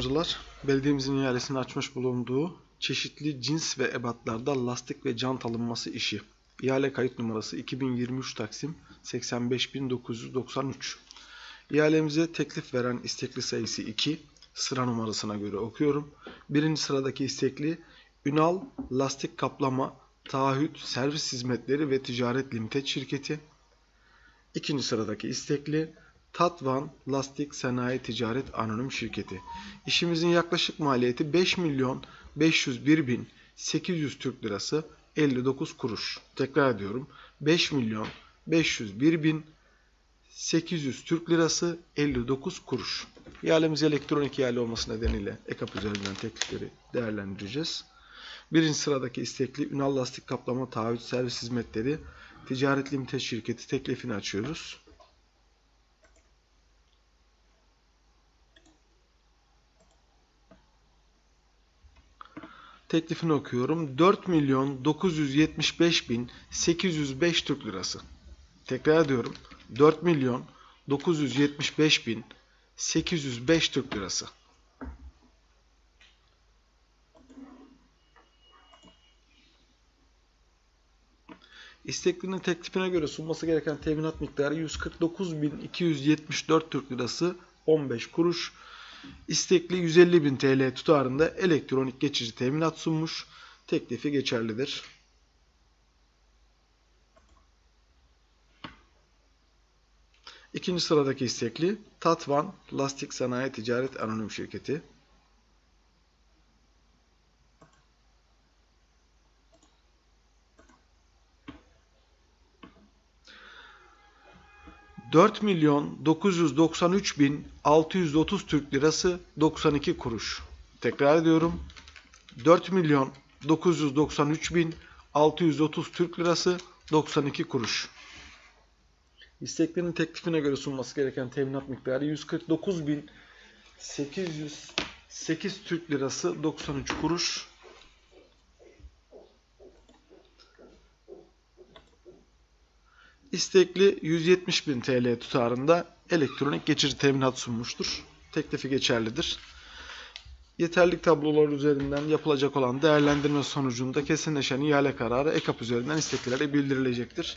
kullanıcılar, belediyemizin ihalesini açmış bulunduğu çeşitli cins ve ebatlarda lastik ve jant alınması işi. İhale kayıt numarası 2023 Taksim 85993. İhalemize teklif veren istekli sayısı 2. Sıra numarasına göre okuyorum. Birinci sıradaki istekli Ünal Lastik Kaplama Taahhüt Servis Hizmetleri ve Ticaret Limited şirketi. İkinci sıradaki istekli Tatvan Lastik Sanayi Ticaret Anonim Şirketi. İşimizin yaklaşık maliyeti 5 milyon 501 bin 800 Türk Lirası 59 kuruş. Tekrar ediyorum. 5 milyon 501 bin 800 Türk Lirası 59 kuruş. İhalemiz elektronik ihale olması nedeniyle EKAP üzerinden teklifleri değerlendireceğiz. Birinci sıradaki istekli Ünal Lastik Kaplama Taahhüt Servis Hizmetleri Ticaret Limited Şirketi teklifini açıyoruz. Teklifini okuyorum. 4 milyon 975 bin 805 Türk Lirası. Tekrar ediyorum. 4 milyon 975 bin 805 Türk Lirası. İsteklinin teklifine göre sunması gereken teminat miktarı 149.274 Türk Lirası 15 kuruş. İstekli 150.000 TL tutarında elektronik geçici teminat sunmuş. Teklifi geçerlidir. İkinci sıradaki istekli Tatvan Lastik Sanayi Ticaret Anonim Şirketi. Dört milyon 993 bin 630 Türk Lirası 92 kuruş. Tekrar ediyorum. 4 milyon 993 bin 630 Türk Lirası 92 kuruş. İsteklerinin teklifine göre sunması gereken teminat miktarı 149.808 Türk Lirası 93 kuruş. İstekli 170.000 TL tutarında elektronik geçici teminat sunmuştur. Teklifi geçerlidir. Yeterlik tabloları üzerinden yapılacak olan değerlendirme sonucunda kesinleşen ihale kararı EKAP üzerinden isteklilere bildirilecektir.